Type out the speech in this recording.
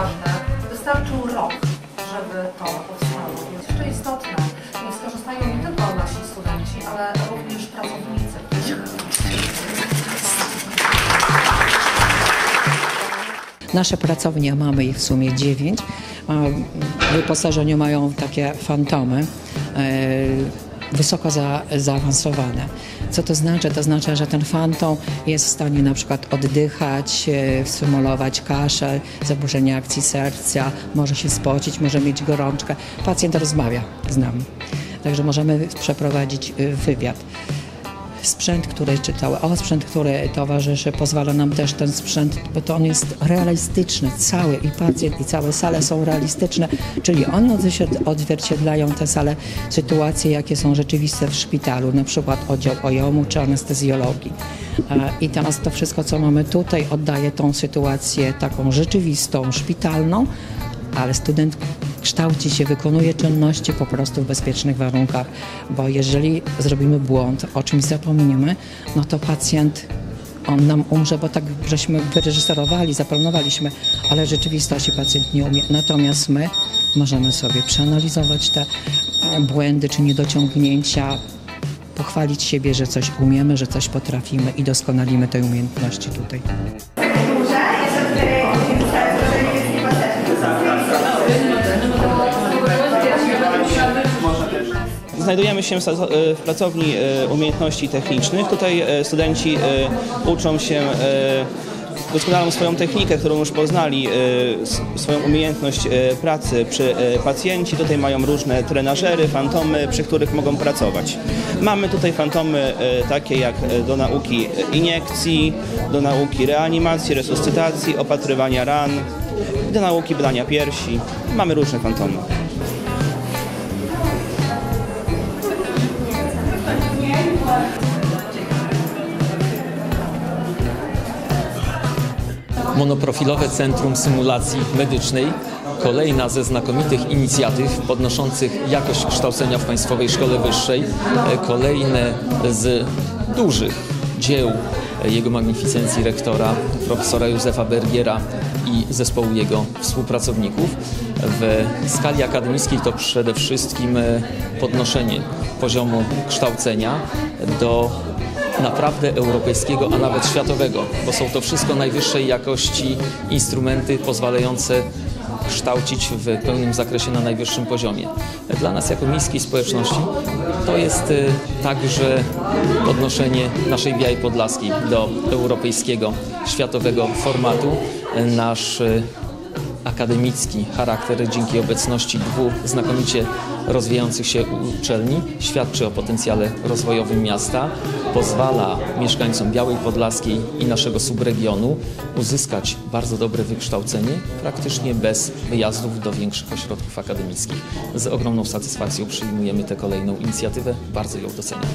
ważne, wystarczył rok, żeby to powstało. Jest jeszcze istotne, więc korzystają nie tylko nasi studenci, ale również pracownicy. Nasze pracownie, mamy ich w sumie dziewięć. W wyposażeniu mają takie fantomy e, wysoko za, zaawansowane. Co to znaczy? To znaczy, że ten fantom jest w stanie na przykład oddychać, e, symulować kaszel, zaburzenie akcji serca, może się spocić, może mieć gorączkę. Pacjent rozmawia z nami. Także możemy przeprowadzić e, wywiad sprzęt, który czytał, a sprzęt, który towarzyszy, pozwala nam też ten sprzęt, bo to on jest realistyczny, cały. I pacjent i całe sale są realistyczne, czyli one odzwiercied- odzwierciedlają te sale sytuacje, jakie są rzeczywiste w szpitalu, na przykład oddział ojomu czy anestezjologii. I teraz to wszystko, co mamy tutaj, oddaje tą sytuację taką rzeczywistą, szpitalną, ale student kształci się, wykonuje czynności po prostu w bezpiecznych warunkach, bo jeżeli zrobimy błąd, o czymś zapomnimy, no to pacjent on nam umrze, bo tak żeśmy wyreżyserowali, zaplanowaliśmy, ale w rzeczywistości pacjent nie umie. Natomiast my możemy sobie przeanalizować te błędy czy niedociągnięcia, pochwalić siebie, że coś umiemy, że coś potrafimy i doskonalimy tej umiejętności tutaj. Znajdujemy się w w pracowni e, umiejętności technicznych. Tutaj e, studenci e, uczą się, e, doskonalą swoją technikę, którą już poznali, e, swoją umiejętność e, pracy przy e, pacjenci. Tutaj mają różne trenażery, fantomy, przy których mogą pracować. Mamy tutaj fantomy e, takie jak e, do nauki iniekcji, do nauki reanimacji, resuscytacji, opatrywania ran, do nauki badania piersi. Mamy różne fantomy. Monoprofilowe Centrum Symulacji Medycznej, kolejna ze znakomitych inicjatyw podnoszących jakość kształcenia w Państwowej Szkole Wyższej, e, kolejne z dużych dzieł jego magnificencji rektora, profesora Józefa Bergiera i zespołu jego współpracowników. W skali akademickiej to przede wszystkim e, podnoszenie poziomu kształcenia do naprawdę europejskiego, a nawet światowego, bo są to wszystko najwyższej jakości instrumenty pozwalające kształcić w pełnym zakresie na najwyższym poziomie. Dla nas jako miejskiej społeczności to jest y, także podnoszenie naszej Białej Podlaskiej do europejskiego, światowego formatu. Nasz y, akademicki charakter dzięki obecności dwóch znakomicie rozwijających się uczelni świadczy o potencjale rozwojowym miasta, pozwala mieszkańcom Białej Podlaskiej i naszego subregionu uzyskać bardzo dobre wykształcenie praktycznie bez wyjazdów do większych ośrodków akademickich. Z ogromną satysfakcją przyjmujemy tę kolejną inicjatywę, bardzo ją doceniamy.